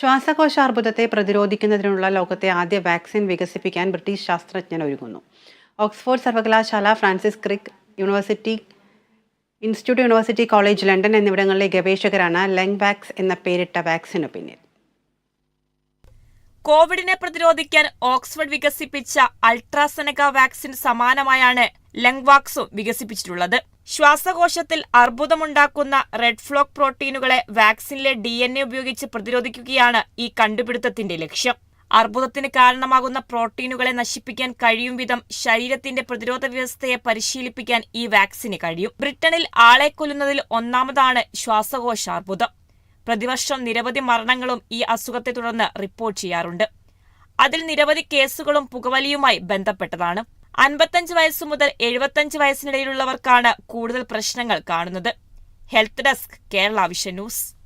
ശ്വാസകോശാർബുദത്തെ പ്രതിരോധിക്കുന്നതിനുള്ള ലോകത്തെ ആദ്യ വാക്സിൻ വികസിപ്പിക്കാൻ ബ്രിട്ടീഷ് ശാസ്ത്രജ്ഞൻ ഒരുങ്ങുന്നു. ഓക്സ്ഫോർഡ് സർവകലാശാല Francis Crick university institute university college London എന്നിവിടങ്ങളിലെ ഗവേഷകരാണ് ലെങ്വാക്സ് എന്ന പേരിട്ട വാക്സിനു പിന്നിൽ. കോവിഡിനെ പ്രതിരോധിക്കാൻ ഓക്സ്ഫോർഡ് വികസിപ്പിച്ച അൾട്രാസെനക വാക്സിൻ സമാനമായാണ് ലങ്വാക്സും വികസിപ്പിച്ചിട്ടുള്ളത്. ശ്വാസകോശത്തിൽ അർബുദമുണ്ടാക്കുന്ന റെഡ് ഫ്ലോക്ക് പ്രോട്ടീനുകളെ വാക്സിനിലെ ഡി എൻ എ ഉപയോഗിച്ച് പ്രതിരോധിക്കുകയാണ് ഈ കണ്ടുപിടുത്തത്തിന്റെ ലക്ഷ്യം. അർബുദത്തിന് കാരണമാകുന്ന പ്രോട്ടീനുകളെ നശിപ്പിക്കാൻ കഴിയും വിധം ശരീരത്തിന്റെ പ്രതിരോധ വ്യവസ്ഥയെ പരിശീലിപ്പിക്കാൻ ഈ വാക്സിന് കഴിയും. ബ്രിട്ടനിൽ ആളെ കൊല്ലുന്നതിൽ ഒന്നാമതാണ് ശ്വാസകോശാർബുദം. പ്രതിവർഷം നിരവധി മരണങ്ങളും ഈ അസുഖത്തെ തുടർന്ന് റിപ്പോർട്ട് ചെയ്യാറുണ്ട്. അതിൽ നിരവധി കേസുകളും പുകവലിയുമായി ബന്ധപ്പെട്ടതാണ്. അൻപത്തഞ്ച് വയസ്സു മുതൽ എഴുപത്തഞ്ച് വയസ്സിനിടയിലുള്ളവർക്കാണ് കൂടുതൽ പ്രശ്നങ്ങൾ കാണുന്നത്. Health desk Kerala vision news.